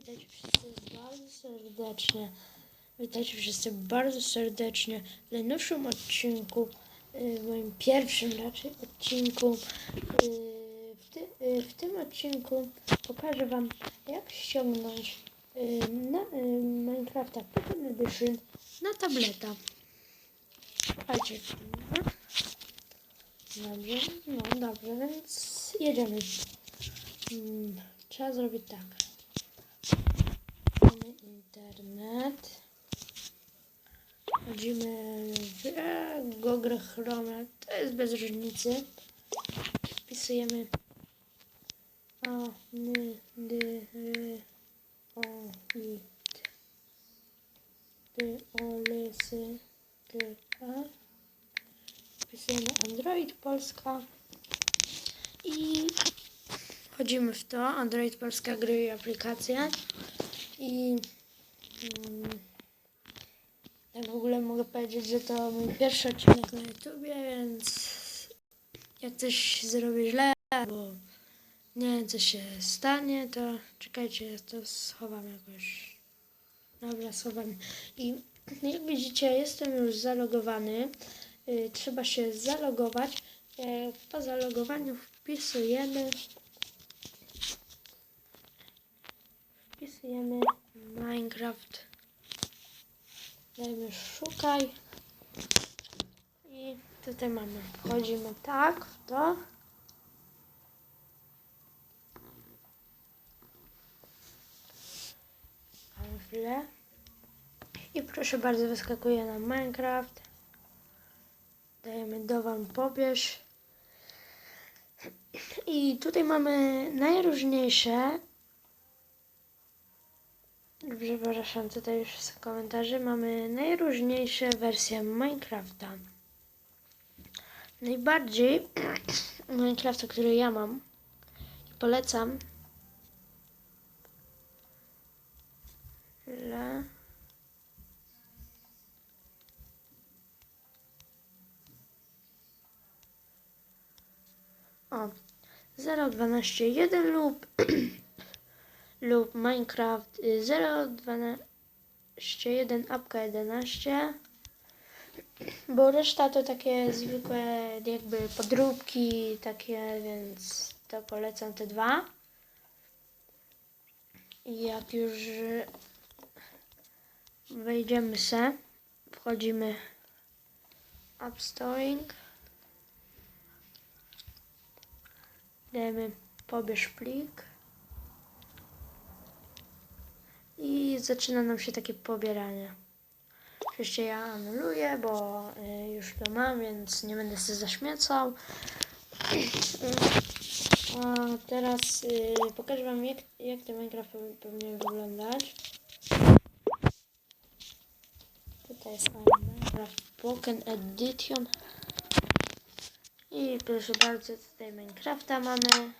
Witajcie wszyscy bardzo serdecznie. Witajcie wszyscy bardzo serdecznie w najnowszym odcinku, y, moim pierwszym raczej odcinku. Y, W, ty, y, w tym odcinku pokażę Wam, jak ściągnąć na, Minecrafta Pocket Edition na tableta. Słuchajcie. Dobrze, no dobrze, więc jedziemy. Mm, Trzeba zrobić tak. Internet. Wchodzimy w Google Chrome. To jest bez różnicy. Wpisujemy A, N, D, O, I, T, O, L, S, A. Wpisujemy Android Polska. I wchodzimy w to. Android Polska gry i aplikacje. I tak w ogóle mogę powiedzieć, że to mój pierwszy odcinek na YouTubie, więc jak coś zrobię źle, albo nie wiem co się stanie, to czekajcie, to schowam jakoś. Dobra, schowam. I jak widzicie, jestem już zalogowany. Y, trzeba się zalogować. Y, po zalogowaniu wpisujemy wpisujemy Minecraft. Dajmy szukaj. I tutaj mamy. Wchodzimy tak w to. Chwilę. I proszę bardzo, wyskakuje nam Minecraft. Dajemy dowolny pobierz. I tutaj mamy najróżniejsze Przepraszam, tutaj już są komentarze. Mamy najróżniejsze wersje Minecrafta. Najbardziej Minecrafta, który ja mam i polecam. Le... O, 0.12.1 lub lub Minecraft y, 0.12.1 apka 11 bo reszta to takie zwykłe jakby podróbki takie, więc to polecam te dwa. I jak już wejdziemy se wchodzimy upstoring dajemy pobierz plik i zaczyna nam się takie pobieranie. Oczywiście ja anuluję, bo y, już to mam, więc nie będę się zaśmiecał. A teraz y, pokażę Wam, jak, jak ten Minecraft powi- powinien wyglądać. Tutaj jest Minecraft Pocket Edition. I proszę bardzo, tutaj Minecrafta mamy.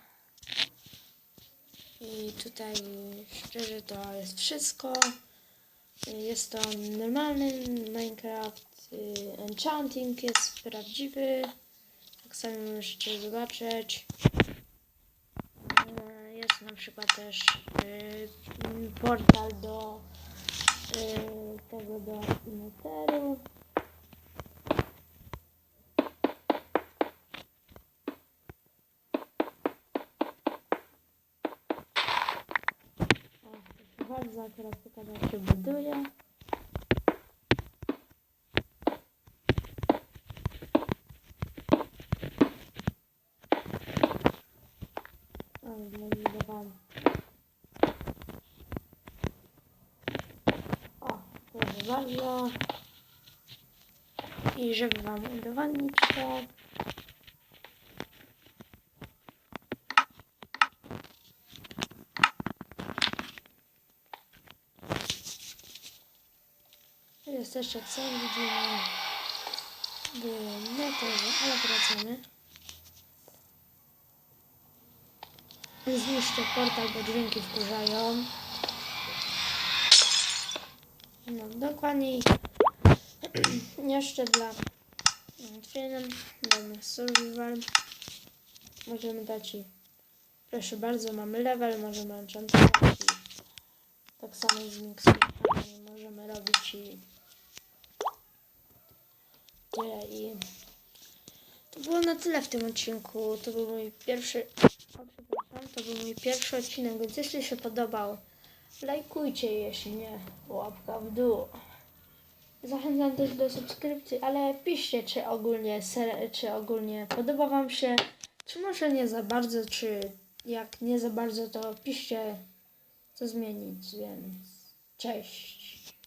I tutaj szczerze to jest wszystko. Jest to normalny Minecraft. y, Enchanting jest prawdziwy. Jak sami możecie zobaczyć. Y, Jest na przykład też y, portal do y, tego do Netheru. O, bardzo, teraz pokażę jak się buduje. O, zmontowałem. O, proszę bardzo. I żeby Wam udowodnić to, Jest jeszcze co widzimy w neterze, ale wracamy. Zniszczę portal, bo dźwięki wkurzają. No, dokładniej jeszcze dla otwieram, damy survival. Możemy dać i proszę bardzo, mamy level, możemy enchantować i Tak samo z mikserami możemy robić i i to było na tyle w tym odcinku. To był mój pierwszy to był mój pierwszy odcinek, więc jeśli się podobał, lajkujcie, jeśli nie, łapka w dół. Zachęcam też do subskrypcji, ale piszcie, czy ogólnie, ser- czy ogólnie podoba Wam się, czy może nie za bardzo, czy jak nie za bardzo, to piszcie, co zmienić, więc cześć.